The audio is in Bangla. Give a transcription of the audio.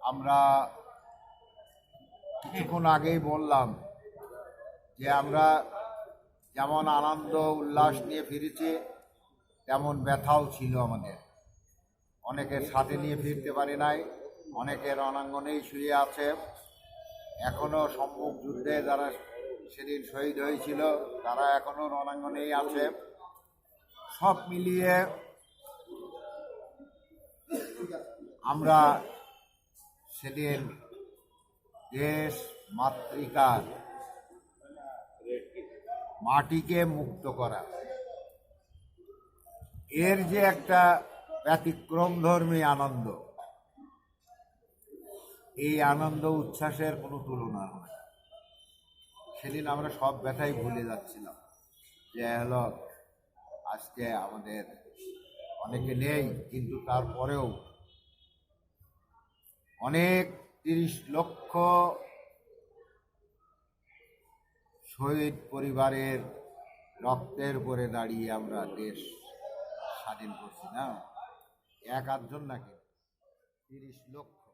আমরা কিছুক্ষণ আগেই বললাম যে আমরা যেমন আনন্দ, উল্লাস নিয়ে ফিরেছি, তেমন ব্যথাও ছিল আমাদের। অনেকের সাথে নিয়ে ফিরতে পারি নাই, অনেকের রণাঙ্গনেই শুয়ে আছে। এখনও সম্মুখ যুদ্ধে যারা সেদিন শহীদ হয়েছিল, তারা এখনও রণাঙ্গনেই আছে। সব মিলিয়ে আমরা সেদিন দেশ মাতৃকার মাটিকে মুক্ত করা এর যে একটা ব্যতিক্রমধর্মী আনন্দ, এই আনন্দ উচ্ছ্বাসের কোনো তুলনা হয় না। সেদিন আমরা সব ব্যথাই ভুলে যাচ্ছিলাম যে হলো আজকে আমাদের অনেকে নেই, কিন্তু তারপরেও অনেক তিরিশ লক্ষ শহীদ পরিবারের রক্তের উপরে দাঁড়িয়ে আমরা দেশ স্বাধীন করছি না? এক আধজন নাকি? তিরিশ লক্ষ।